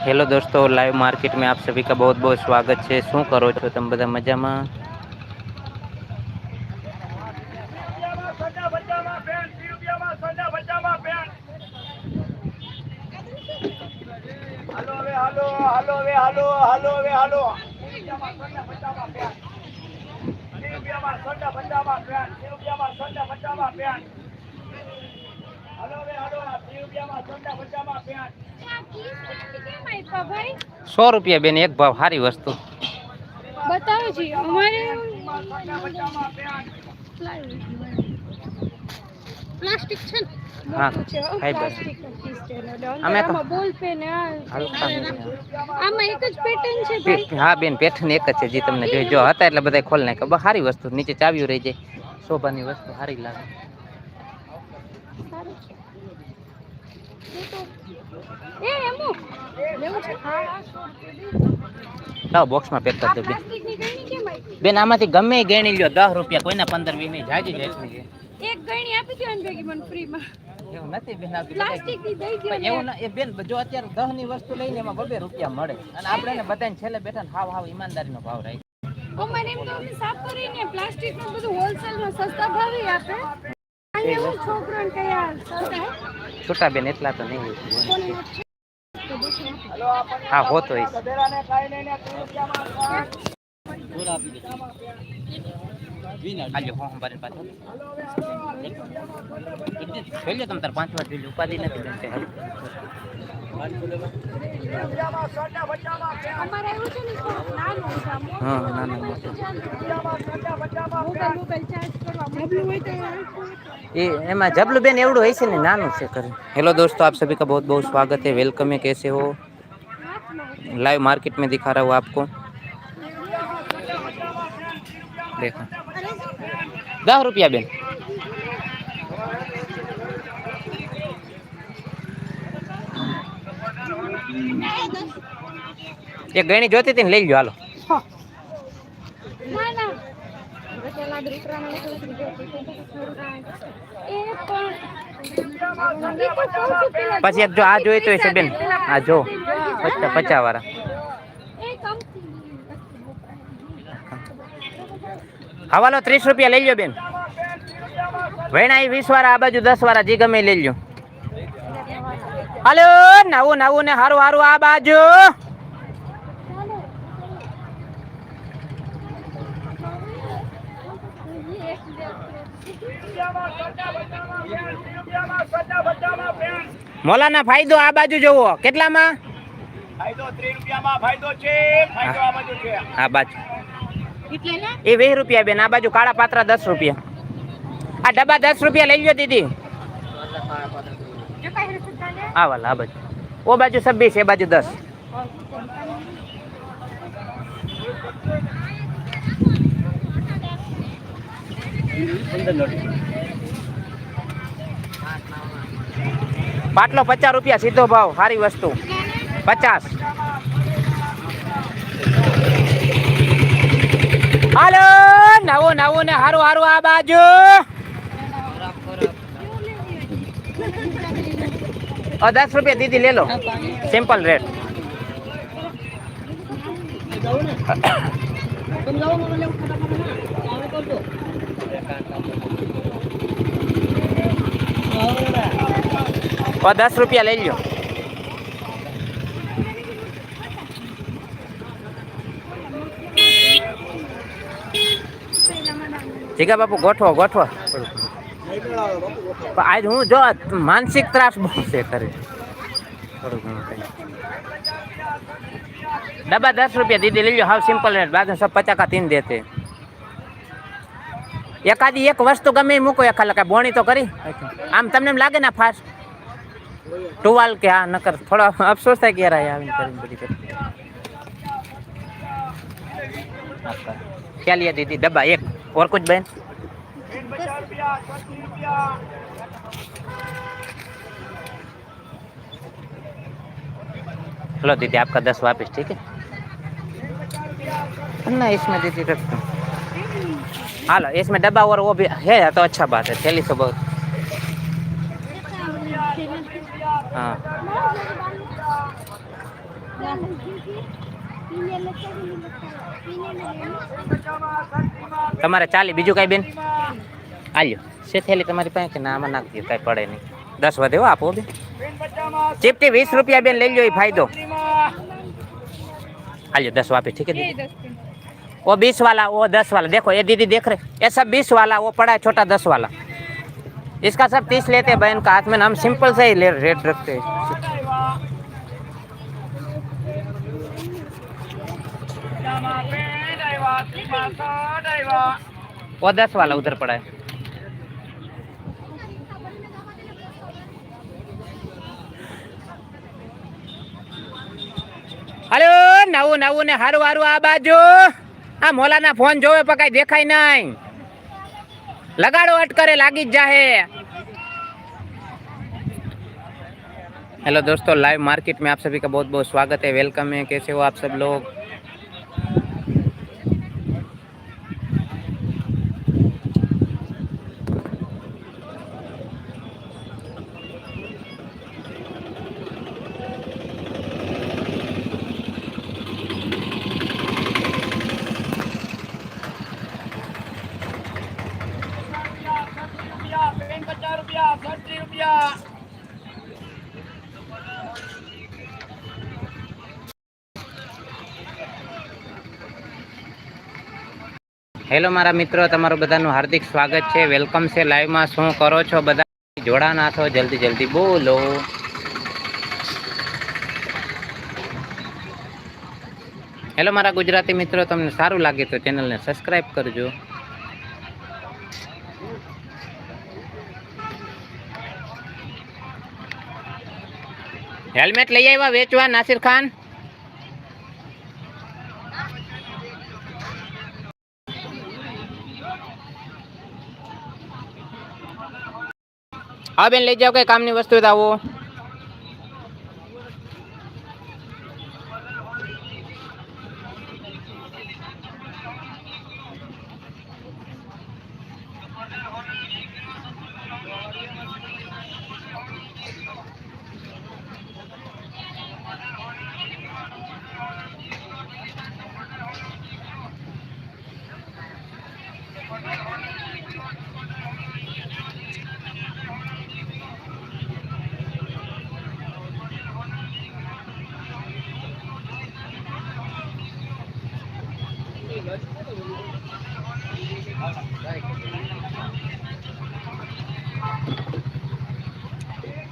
Hello दोस्तों, live market में आप सभी का बहुत बहुत स्वागत है। शू करो छो, तुम बदा मज़ा में। સો રૂપિયા બેન એક ભાવ સારી વસ્તુ. બતાવો જી અમારે પ્લાસ્ટિક છે ને હા, પ્લાસ્ટિક અમે તો- બોલ પેન આમાં એક જ પેટર્ન છે ભાઈ. હા બેન પેઠણ એક જ છે જે તમને જોઈએ જો હતા એટલે બધા ખોલ નાખે સારી વસ્તુ નીચે ચાવ્યું રહી જાય. શોભાની વસ્તુ સારી લાગે. સારું છે. લેવું બોક્સમાં પેક કરી દો બેન. ની આમાંથી ગમે ગણી લ્યો દસ રૂપિયા કોઈના પંદર વીસની જાજી જાય છે. એક ગણી આપી દો ને ભેગી મને ફ્રીમાં. એવું નથી બેન પ્લાસ્ટિકની દઈ દો એવું ના એ બેન જો અત્યારે ની વસ્તુ લઈને એમાં બબે રૂપિયા મળે. અને આપણે ને બધાને છેલ્લે બેઠા ને હાવ હાવ ઈમાનદારીનો ભાવ રહે અમારે એમ તો અમે સાફ કરીને પ્લાસ્ટિકનું બધું હોલસેલમાં સસ્તા ભાવે આપે. કયા સસ્તા બેન એટલા તો નહીં હોય. કોને નથી તો બસ એમ. હા હોતો હોય ગધેડાને ખાઈ લઈને ત્રીસ રૂપિયામાં હાલ્યો હો હંભારીને પાછો જોઈ લો તમે તાર પાંચ વાર જોઈ લો ઉપાધિ નથી બેન તે હાલ. રૂપિયામાં સોના બચાવવા અમારે એવું છે ને થોડુંક નાનું છે આમ. હા નાના મોટા મોબાઈલ મોબાઈલ ચાર્જ કરવા ડબલું હોય તો એ એમાં જબલું બેન એવડું હોય છે ને નાનું છે કરે હેલો दोस्तों आप सभी का बहुत बहुत स्वागत है वेलकम है कैसे हो હાથમાં लाइव मार्केट में दिखा रहा हूँ आपको देखो दस रुपया बेन એક ગણી જોતી હતી ને લઈ લો હાલો ના ના પેલા દીકરાને એક લાખ રૂપિયા એ પણ એ તો કહું છું પેલા પછી એક જો આ જોઈ તો છે બેન આ જો પચાસ વાળા. હવાલો ત્રીસ રૂપિયા લઈ લો બેન. વેણા વીસ વાળા, આ બાજુ દસ વાળા, જે ગમે લઈ લો હલો, નવું નવું ને હારું હારું, આ બાજુ. મોલાના ફાયદો આ બાજુ જોવો. કેટલામાં? ફાયદો ત્રીસ રૂપિયામાં ફાયદો છે ફાયદો આ બાજુ છે. આ બાજુ. એ વીસ રૂપિયા બેન આ બાજુ કાળા પાત્રા દસ રૂપિયા. આ ડબ્બા દસ રૂપિયા લઈ લો દીદી. હા વાલા આ બાજુ. ઓ બાજુ છવ્વીસ એ બાજુ દસ. પાટલો પચાસ રૂપિયા સીધો ભાવ સારી વસ્તુ. પચાસ. હાલો, નવું નવું ને હારું હારું આ બાજુ. દસ રૂપિયા દીદી, લે લો. સિમ્પલ રેટ દસ રૂપિયા લઈ લ્યો. ठीक है बापू गोठवा गोठवा आज हूँ जो मानसिक त्रास बहुत करे डब्बा दस रुपया दीदी ले लो हाउ सिंपल रेट बाद सब पचा का तीन देते एक आदि एक वस्तु गमे मुको एक लगा बोणी तो करी आम तमने लागे ना फास्ट टूवाल के हाँ न कर थोड़ा अफसोस है कि यार यार कर क्या लिया दीदी डब्बा एक और कुछ बहन? चलो दीदी आपका दस वापस ठीक है? ना इसमें दीदी रखते हालो इसमें डब्बा और वो भी है तो अच्छा बात है थैली तो सुबह हाँ। તમારે ચાલી બીજું કાંઈ બેન આલ્યો છે થેલી તમારી પાસે કે ના આમાં નાખી દો કાંઈ પડે નહીં દસ વધે હો આપો બેન બેન પચાસમાં ચીપટી વીસ રૂપિયા બેન લઈ લો એ ફાયદો ત્રીસમાં आइए दस वापस ठीक है दीदी वो बीस वाला वो दस वाला देखो ये दीदी देख रहे ये सब बीस वाला वो पड़ा है छोटा दस वाला इसका सब तीस लेते हैं बहन का हाथ में ना हम सिंपल से ही ले- रेट रखते हैं वो दस वाला उधर पड़ा है હલો નવું નવું ને હારું હારું આ બાજુ આ મોલાના ફોન જોવે પણ કઈ દેખાય નહીં લગાડો અટકરે લાગી જ જાહે हेलो दोस्तों लाइव मार्केट में आप सभी का बहुत बहुत स्वागत है वेलकम है कैसे हो आप सब लोग હેલો મારા મિત્રો, તમારું બધાનું હાર્દિક સ્વાગત છે. વેલકમ છે લાઈવમાં શું કરો છો બધા? જોડાના છો જલ્દી જલ્દી બોલો. હેલો મારા ગુજરાતી મિત્રો, તમને સારું લાગે તો ચેનલને સબસ્ક્રાઈબ કરજો. હેલ્મેટ લઈ આવ્યા વેચવા, નાસિર ખાન? હા બેન લઈ જાઓ કઈ કામની વસ્તુ આવો.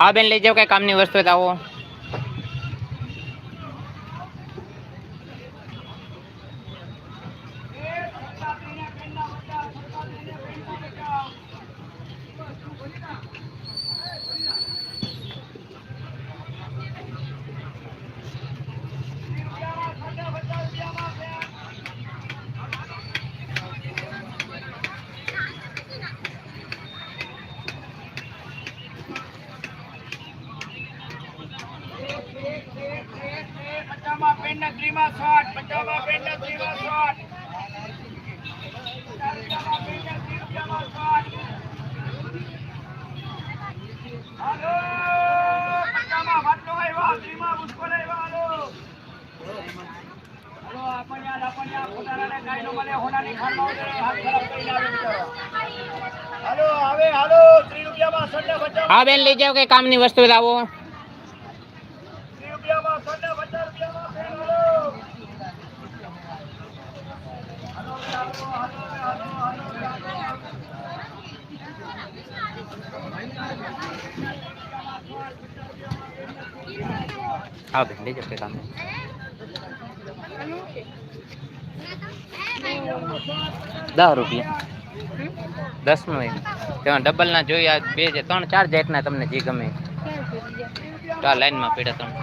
હા બેન લઈ જાઓ કઈ કામની વસ્તુ આવો પચાસમાં બેન ને ત્રીસમાં સાઠ પચાસમાં બેન ને ત્રીસમાં સાઠ પચાસ રૂપિયામાં બેન ને ત્રીસ રૂપિયામાં સાઠ હાલો પચાસમાં વાટલો આવ્યા ત્રીસમાં મુસ્કોલ આવ્યા હાલો હાલો આપણને આ આપણને આ ખોટાના ગાયનો મને હોનાની ખાનમાં ઉતરે હાથ ખરાબ કરીને આવે બિચારો હાલો આવે હાલો ત્રીસ રૂપિયામાં સડે પચાસ હા બેન લઈ જાઓ કઈ કામની વસ્તુ હોય તો આવો ત્રીસ રૂપિયામાં સડે પચાસ રૂપિયામાં બેન હાલો હા બેન લઈ જાઓ કઈ કામ દસ રૂપિયા દસનું તેમાં ડબલ ના જોઈએ, આ બે છે, ત્રણ, ચાર જાતના તમને જે ગમે તો આ લાઈનમાં પીડા પચાસ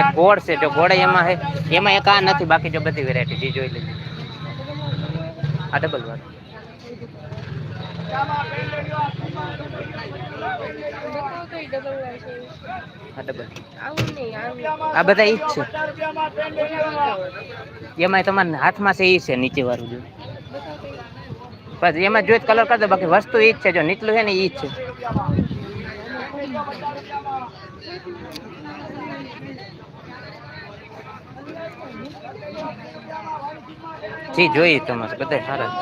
એક ગોળ છે, જો ગોળ એમાં છે એમાં એક આ નથી, બાકી જો બધી વેરાયટી જે જોઈ લેજો આ ડબલ વાર પચાસમાં પેન્ટ લઈ લો. બતાવો તો ઈ ડબલ વાર છે આ બધા ઈ જ છે. એમાં તમારા હાથમાં છે, ઈ છે નીચે વાળું જો બતાવો તો ઈ. બસ એમાં જોઈ કલર કરી દો. બાકી વસ્તુ ઈ જ છે. જો નીચલું છે ને ઈ જ છે. જી જોઈ તમારે. બધા સારા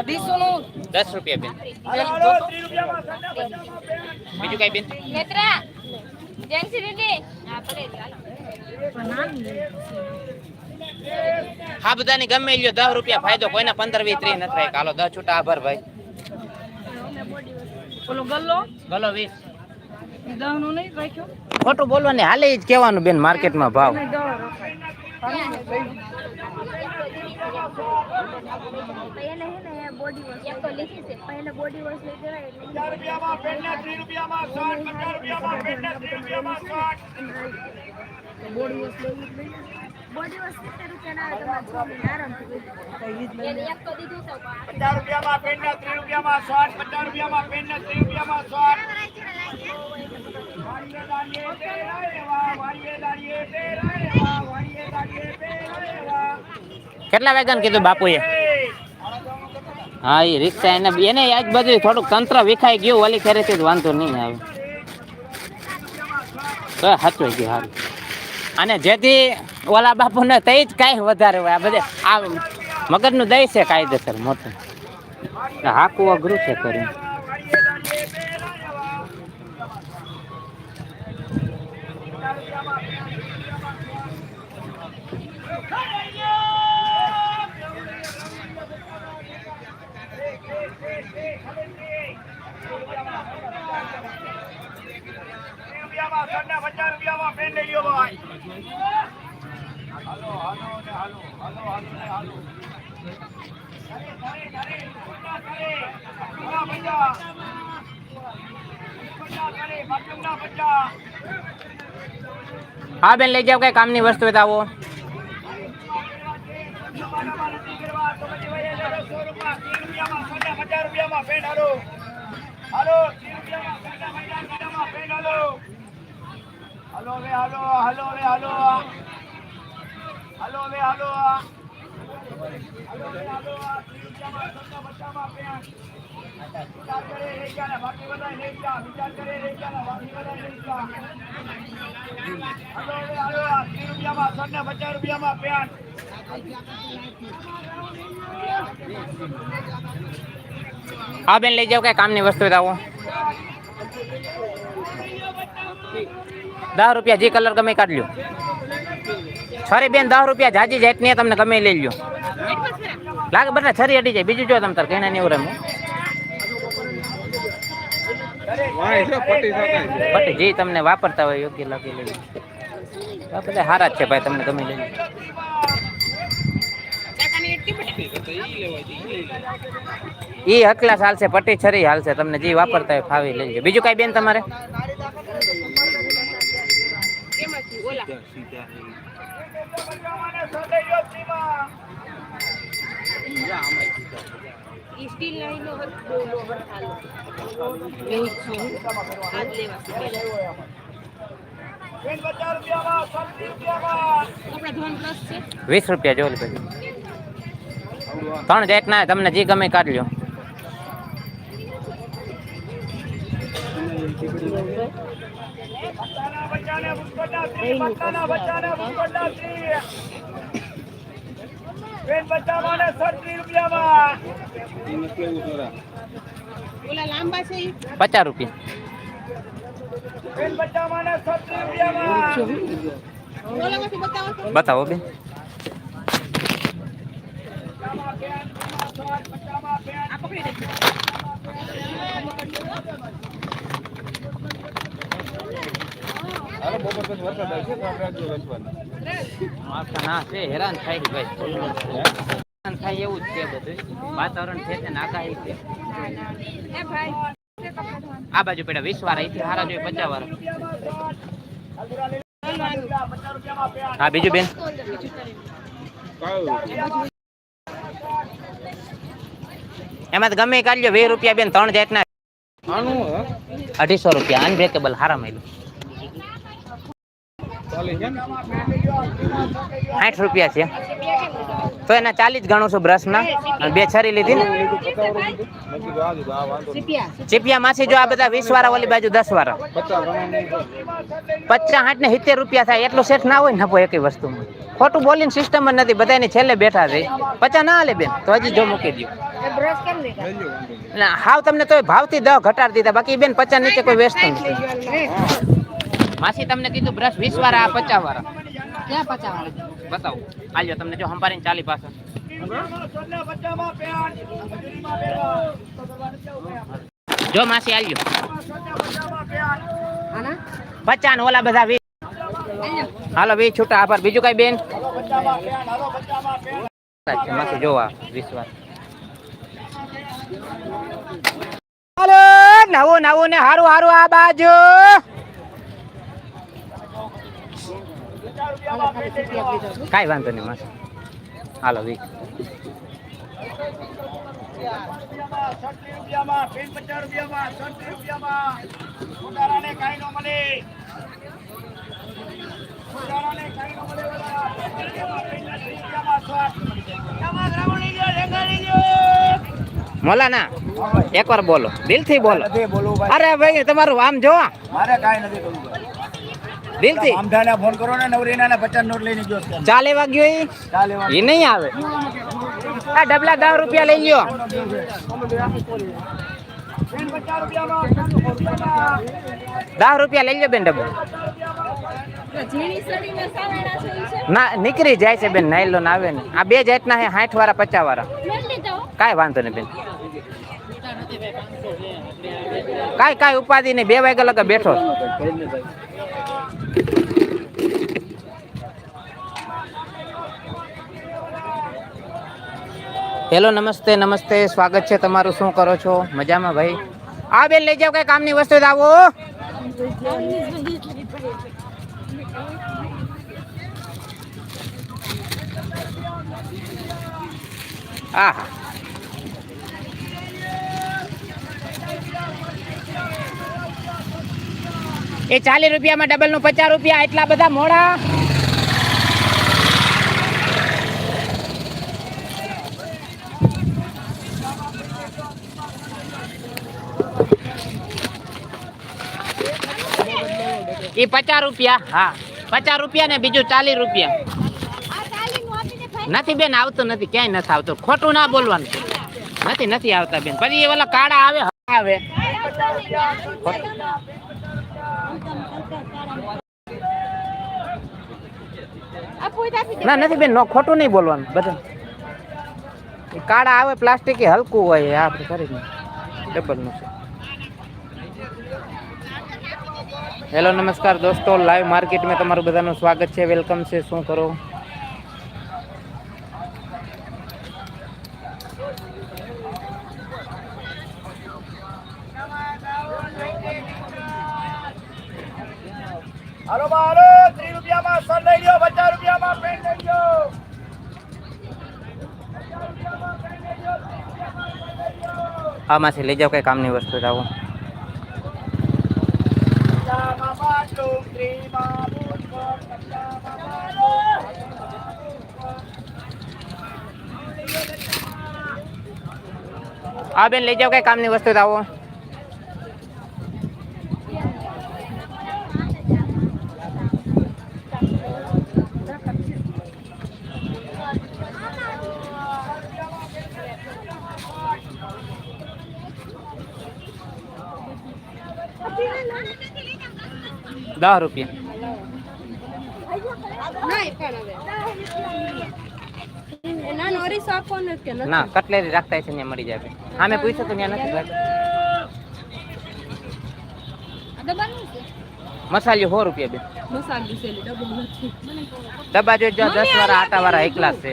અઢીસો નું દસ રૂપિયા બેન. બીજું કઈ બેન? નેત્રા દીદી. હા બધાની ગમે લ્યો દસ રૂપિયા ફાયદો કોઈને પંદર વીસ ત્રીસ નથી થાય હાલો દસ છૂટા આભાર ભાઈ. ઓલો ગલ્લો? વીસ. ખોટું બોલવાની હાલે જ કહેવાનું બેન માર્કેટમાં ભાવ. પહેલે બોડી વોશ પચાસ રૂપિયામાં ત્રીસ રૂપિયામાં શર્ટ, પચાસ રૂપિયામાં ના ત્રીસ રૂપિયામાં શર્ટ, દાડીએ દાડીએ દાડીએ. કેટલા વેગન કીધું બાપુએ? હા એ રિક્ષા એને એને આજ બધું થોડુંક તંત્ર વિખાઈ ગયું ઓલી ખેરેથી વાંધો નહીં આવે. તો સાચું ગયું સારું અને જેથી ઓલા બાપુને તઈ જ કાંઈ વધારે હોય. આ બધે આ મગજનું દઈ છે કાયદેસર મોટું. હાકું અઘરું છે કર્યું વાડીએ દાડીએ પહેરાય એવા. રૂપિયામાં સરના પચાસ રૂપિયામાં પેન લઈ લ્યો ભાઈ હાલો હાલો ને હાલો હાલો હાલો ને હાલો ધરે, ધરે, ધરે, પચાસ ધરે, પચાસ પચાસ. પચાસ ધરે, બાથરૂમના પચાસ. હા બેન લઈ જાઓ કઈ કામની વસ્તુ બતાવો રૂપિયામાં, પચાસ. હા બેન લઈ જાવ કઈ કામની વસ્તુ આવો. દસ રૂપિયા જે કલર ગમે કાઢ લ્યો. સોરી બેન, દસ રૂપિયા જાજી જાય નહીં તમને ગમે લઈ લ્યો. લાગે બધા છરી અડી જાય. બીજું જો તમે તાર કઈ નહીં રમે. બટ જે તમને વાપરતા હોય યોગ્ય લખી લેજો લો બધા સારા જ છે ભાઈ તમને ગમી લેજો લો ઈ હકલા ચાલશે પટ્ટી છરી હાલશે તમને જે વાપરતા હોય ફાવી લેજો. બીજું કઈ બેન તમારે? નહીં નો બહુ લો હાલો આજ લેવા બેન પચાસ રૂપિયામાં સત્તર રૂપિયામાં આપણા ધોન પ્લસ છે વીસ રૂપિયા જો પછી ત્રણ જાય ના તમને જે ગમે એ કાઢ લ્યો પત્તાના બચ્ચાને બુસ્કોટના ત્રીસ, પત્તાના બચ્ચાને બુસ્કોટના ત્રીસ. બેન પચાસમાં ને સત્તર રૂપિયામાં ઓલા લાંબા છે? પચાસ રૂપિયા બેન પચાસમાં ને સત્તર રૂપિયામાં બતાવો. બેન. આ પકડી દેજો. ના છે હેરાન થાય ભાઈ હેરાન થાય એવું જ છે બધું વાતાવરણ છે તે આગાહી છે. આ બાજુ પેલા વીસ વાર અહીંથી હારા જોઈએ પચાસ વાર હા બીજું બેન એમાં ગમે કાઢજો વીસ રૂપિયા બેન ત્રણ જાતના. અઢીસો રૂપિયા અનબ્રેકેબલ હારા મળ્યું. સાઠ રૂપિયા છે. તો એના ચાલીસ ગણું છું બ્રશના? બે છરી લીધી ને? ચીપિયા માસી જો આ બધા વીસ વાળા, ઓલી બાજુ દસ વાળા. પચાસ આઠ ને સિત્તેર રૂપિયા થાય, એટલું શેઠ ના હોય ને, નફો એક વસ્તુમાં. ખોટું બોલીને સિસ્ટમ જ નથી બધાની છેલ્લે બેઠા છે. પચાસ ના હાલે બેન, તો હજી જો મૂકી દો હાવ તમને તો ભાવથી દહ ઘટાડી દીધા, બાકી બેન પચાસ નીચે કોઈ વેસ્ટ નથી. માસી તમને કીધું બ્રશ વીસ વાળા આ પચાસ વાળા ક્યાં પચાસ વાળા? બતાવો. આલ્યો તમને જો હંપારીને ચાલી પાસે જો માસી આલ્યો? પચાસ ને ઓલા બધા વીસ. હાલો વીસ છૂટા આભાર. બીજું કઈ બેન? માસી જોવા વીસ વાર હાલો નવું નવું ને હારું હારું આ બાજુ કાઈ વાંધો નહીં માસી હાલો વીસ રૂપિયામાં પેન પચાસ રૂપિયામાં સઠ રૂપિયામાં ઉતારાને કાંઈ ન મળે ઉતારાને કાંઈ ન મળે વાલા. પચાસ રૂપિયામાં પેન ત્રીસ રૂપિયામાં સઠ. વાંધો નહીં મસ્ત હાલો વીક મોલાના એકવાર બોલો. દિલથી બોલો. અરે ભાઈ તમારું આમ જો મારે કાંઈ નથી. દિલથી? આમઠાને ફોન કરો ને નવરીના પચાસ નોટ લઈને જો. ચાલે વાગ્યો એ? એ નહીં આવે. આ ડબલા દસ રૂપિયા લઈ લ્યો દસ રૂપિયા લઈ લ્યો બેન ડબલ? ના નીકળી જાય છે બેન નાયલોન આવે ને. આ બે જાતના ના સાઠ વાળા પચાસ વાળા. કાંઈ વાંધો નહીં બેન. કાંઈ કાંઈ ઉપાધિ નહીં બે વાગ્યા લગા બેઠો. હેલો, નમસ્તે નમસ્તે. સ્વાગત છે તમારું. શું કરો છો? મજામાં ભાઈ? આ બેન, લઈ જાવ કઈ કામની વસ્તુ આવો. આહા. એ ચાલીસ રૂપિયામાં ડબલનું પચાસ રૂપિયા, એટલા બધા મોડા? એ પચાસ રૂપિયા. હા. પચાસ રૂપિયા ને બીજું ચાલીસ રૂપિયા. નથી બેન આવતું નથી ક્યાંય નથી આવતું. ખોટું ના બોલવાનું. નથી નથી આવતા બેન. પછી એ ઓલા કાળા આવે આવે. ના નથી બેન નો ખોટું નહીં બોલવાનું બધા. એ કાળા આવે પ્લાસ્ટિક એ હલકું હોય આપણે કરી ડબલનું છે. હેલો નમસ્કાર દોસ્તો લાઈવ માર્કેટમાં તમારું બધાનું સ્વાગત છે. વેલકમ છે. શું કરો? હાલો બા, હાલો ત્રીસ રૂપિયામાં સર લઈ લ્યો પચાસ રૂપિયામાં પેન લઈ લ્યો. આમાંથી લઈ જાઓ કઈ કામની વસ્તુ જ આ બેન લઈ જાઓ કઈ કામની વસ્તુ જ આવો દસ રૂપિયા નહીં પણ હવે એ નાનો અરીસો આપવાનો કે નથી. ના કટલેરી રાખતા છે ત્યાં મળી જાય હા મેં પૂછ્યું તો ત્યાં નથી રાખતા મસાલિયો સો રૂપિયા બે. મસાલ દિસેલી ડબ્બો નથી. ડબ્બા જો જો દસ વાળા આટા વાળા એકલા જ છે.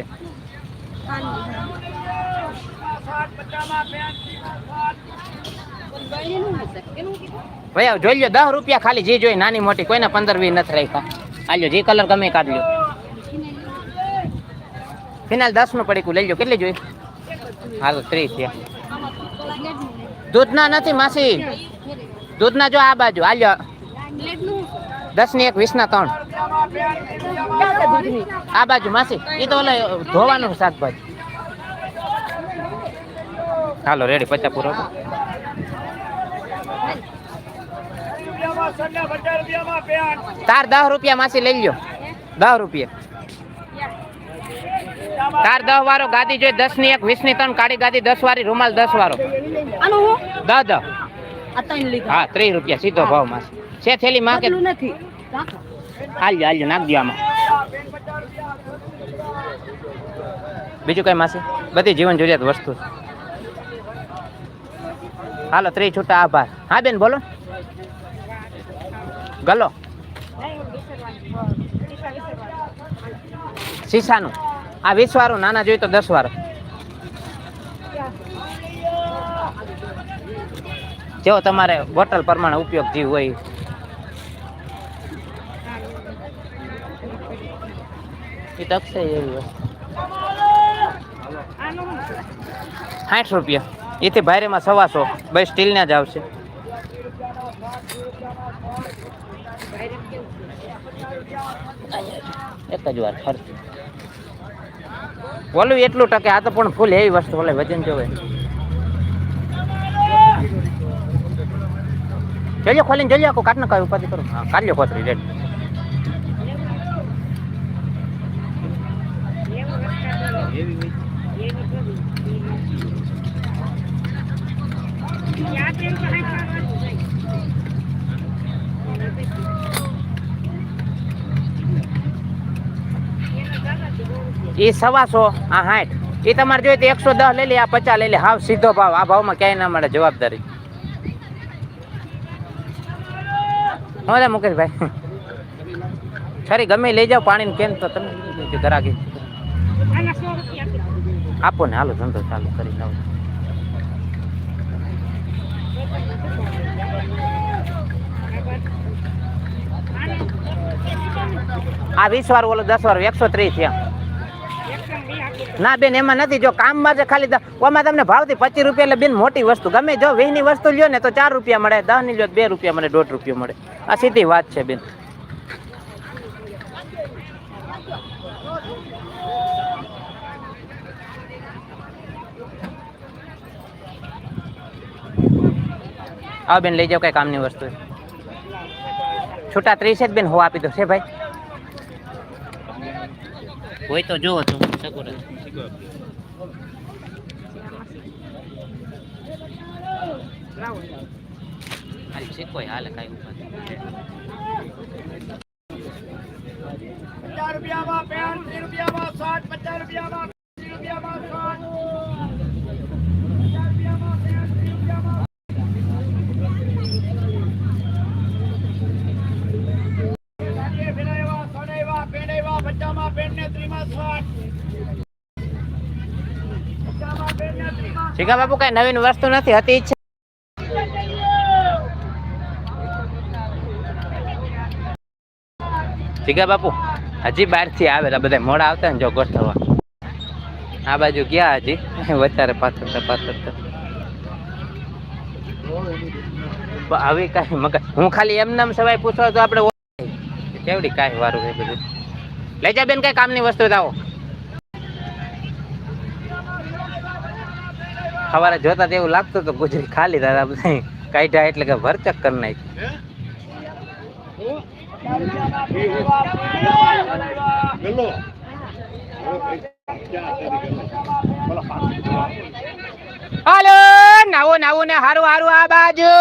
ભાઈ જોઈ લો દસ રૂપિયા ખાલી જે જોઈ નાની મોટી કોઈને પંદર વીસ નથી રાખ્યા. હાલ્યો જે કલર ગમે કાઢ લ્યો. ફિનાલ દસનું પડીકું લઈ લો કેટલી જોઈ હાલો ત્રીસ દૂધના નથી માસી. દૂધના જો આ બાજુ હાલ્યો દસની એક વીસ ના ત્રણ. આ બાજુ માસી એ તો ઓલે ધોવાનું શાકભાજી. હાલો રેડી પચાસ પૂરો તાર દસ રૂપિયા માસી લઈ લ્યો. દસ રૂપિયા. તાર દસ વારો ગાદી જોઈ દસની એક વીસની ત્રણ કાળી ગાદી દસ વાળી રૂમાલ દસ વારો. આનું હું? ત્રીસ રૂપિયા સીધો ભાવમાં છે થેલી માં કે? નથી. હાલજો હાલજો નાખ દો આમાં. બીજું કઈ માસી? બધી જીવન જરૂરિયાત વસ્તુ હાલો ત્રીસ છૂટા આભાર. હા બેન બોલો. ગલો. શીશાનું આ વીસ વાળું નાના જોઈએ તો દસ વાર. જેવો તમારે બોટલ પ્રમાણે ઉપયોગ જે હોય. એ તકશે એવી વસ્તુ. સાઠ રૂપિયા. એથી ભારેમાં સવાસો. બે સ્ટીલના જ આવશે. એક જ વાર ફરતી. ઓલું એટલું ટકે, આ તો પણ ફૂલ એવી વસ્તુ ઓલે વજન જોવે. જોજો ખોલીને જોજો આખું કાટ નાખો ઉપાધિ કરો. હા કાઢ ખોતરી, રેડ. એ સવાસો, આ હાઠ. એ તમારે જોઈએ તો એકસો દસ લઈ લે, આ પચાસ લઈ લે. હાવ સીધો ભાવ. આ ભાવમાં ક્યાંય ના મળે જવાબદારી. હું મુકેશભાઈ? ખરી ગમે લઈ જાઓ પાણી કેમ તો તમે ગરાગી આપો ને, હાલો, ધંધો ચાલુ કરી લાવો આ વીસ વાર ઓલો, દસ વાર, એકસો ત્રીસ થયા ના બેન, એમાં નથી. જો કામમાં છે ખાલી ઓમાં તમને ભાવથી પચીસ રૂપિયા એટલે બેન મોટી વસ્તુ. ગમે જો વીસની વસ્તુ લ્યો ને તો ચાર રૂપિયા મળે દસની લ્યો બે રૂપિયા મળે, દોઢ રૂપિયા મળે. આ સીધી વાત છે બેન. આવો બેન, લઈ જાઓ, કઈ કામની વસ્તુ. છૂટા ત્રીસ જ બેન, હો આપી દો છે ભાઈ? હોય તો જોવો તો, સગવડ જ. હાલ કાંઈ. પચાસ રૂપિયામાં પેન રૂપિયામાં, સાઠ, પચાસ રૂપિયામાં સાત પચાસ રૂપિયામાં પેન ત્રીસ રૂપિયામાં સાડીએ ફેરાવ્યા, સડાવ્યા, પહેરાવ્યા, પચાસમાં પેન ને ત્રીસમાં સાત. પચાસમાં પેન ને બાપુ કઈ નવીન વસ્તુ નથી, હતી ઈચ્છા શીખા બાપુ હજી બહારથી આવેલા બધા મોડા આવતા ને જો ગોઠવવા. આ બાજુ ગયા હજી, વધારે પાથરતા પાથરતા. આવી કાંઈ મગજ, હું ખાલી એમ નામ સવાય પૂછવા તો આપણે કેવડી કાંઈ વારું બધું? લઈ જા બેન, કઈ કામની વસ્તુ લાવો સવારે જોતા એવું લાગતું તો ગુજરી ખાલી દાદા બધા એટલે કે ભરચક કરી નાખી હાલો, નાવો નાવો, ને હારું હારું, આ બાજુ.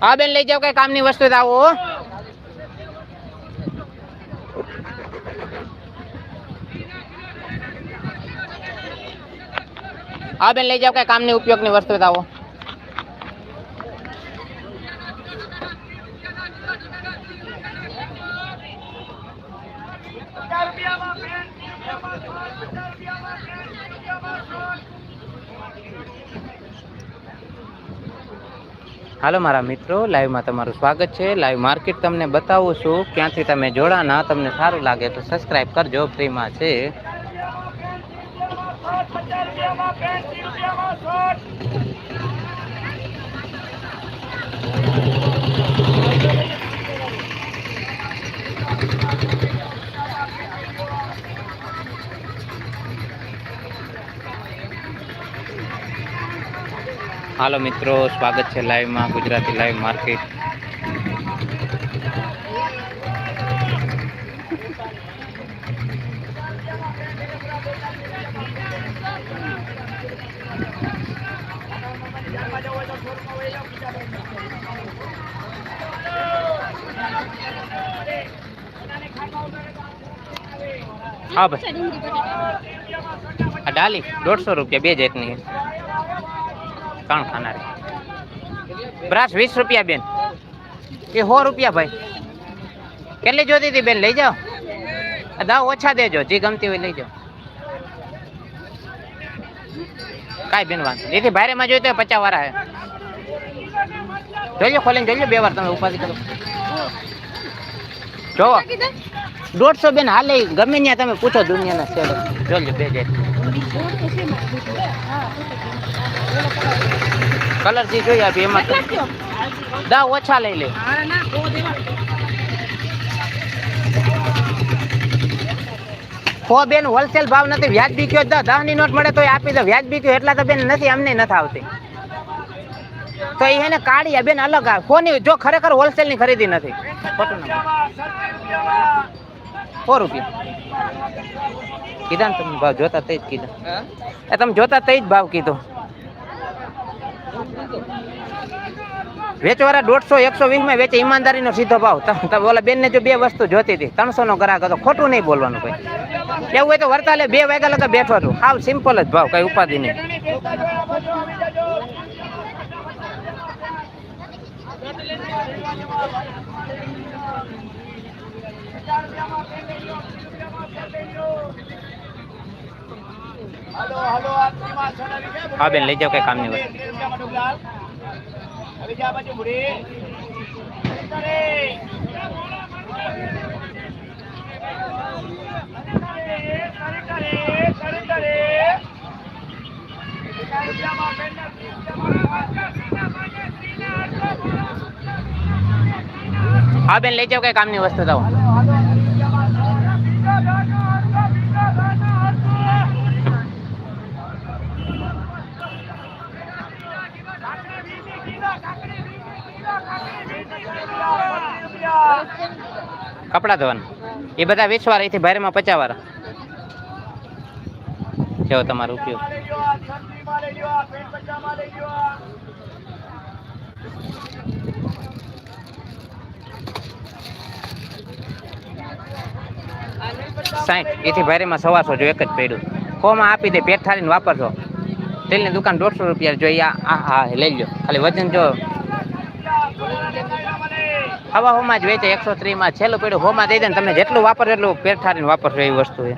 હા, બેન, લઈ જાઓ, કઈ કામની વસ્તુ લાવો આ બેન, લઈ જાઓ કે કામની ઉપયોગની વસ્તુ બતાવો હાલો મારા મિત્રો, લાઈવમાં તમારું સ્વાગત છે. લાઈવ માર્કેટ તમને બતાવું છું. ક્યાંથી તમે જોડાના, તમને સારું લાગે તો સબસ્ક્રાઈબ કરજો, ફ્રીમાં છે. હાલો મિત્રો સ્વાગત છે લાઈવમાં ગુજરાતી લાઈવ માર્કેટ હા ભાઈ. ડુંગળી બટાકા આ ડાલી દોઢસો રૂપિયા બે જાતની ત્રણ ખાનારી. બ્રાસ વીસ રૂપિયા બેન. એ સો રૂપિયા ભાઈ. કેટલી જોતી હતી બેન? લઈ જાઓ. આ દાવ ઓછા દેજો જે ગમતી હોય લઈ જાઓ. કાંઈ બેન વાંધો નહીં. એથી ભારેમાં જોઈતો હોય પચાસ વાળા હે જોઈજો ખોલીને જોઈજો બે વાર તમે ઉપાધિ કરો. જોવો. કીધું? દોઢસો બેન, હાલે ગમે ત્યાં તમે પૂછો દુનિયાના શેડો. જોજો બે જાય. કલરથી જોઈએ આપી એમાં દાવ ઓછા લઈ લે. હો બેન હોલસેલ ભાવ નથી વ્યાજબી કયો દસ દસની નોટ મળે તો આપી દો. વ્યાજબી કયો, એટલા તો બેન નથી, અમને નથી આવતી. તો એને કાઢી બેન અલગ આવે. કોની જો ખરેખર હોલસેલની ખરીદી નથી. ખોટું. સો રૂપિયા. કીધા ને તમે ભાવ જોતા તે જ કીધા. એ તમે જોતા તે જ ભાવ કીધો. વેચવાળા દોઢસો એકસો વીસમાં વેચે ઈમાનદારીનો સીધો ભાવ. તમે ઓલા બેન ને જો બે વસ્તુ જોતી હતી ત્રણસો નો ગ્રાહક હતો. ખોટું નહીં બોલવાનું ભાઈ એવું હોય તો વર્તાલે બે વાગ્યા લગા બેઠો છું. હાવ સિમ્પલ જ ભાવ કઈ ઉપાધિ નહીં હાલો હાલો આ ત્રીમાં સડાવી છે હા બેન લઈ જાઓ કઈ કામની વસ્તુ ત્રીસ રૂપિયામાં ડુગલાલ. હવે જા બાજુ ભૂરી. ફરી કરે. ફરી કરે, ફરી કરે. પચાસ રૂપિયામાં પેનના ત્રીસ રૂપિયામાં હા બેન લઈ જાઓ કઈ કામની વસ્તુ તો કપડા ધોવાના. એ બધા વેચવાળા અહીંથી ભારેમાં પચાસ વાળા જેવો તમારો ઉપયોગ? સાઠ એથી ભારેમાં સવાસો જો એક જ પડ્યું. કોમાં આપી દે, પેટ થાળીને વાપરશો તેલની દુકાન દોઢસો રૂપિયા જોઈએ, આ હા લઈ લો ખાલી વજન જો હવા હોમાં જ વેચે એકસો ત્રીસમાં છેલ્લું પડ્યું. હોમાં દઈ દે ને તમે જેટલું વાપરશો એટલું થાળીને વાપરશો એવી વસ્તુ છે.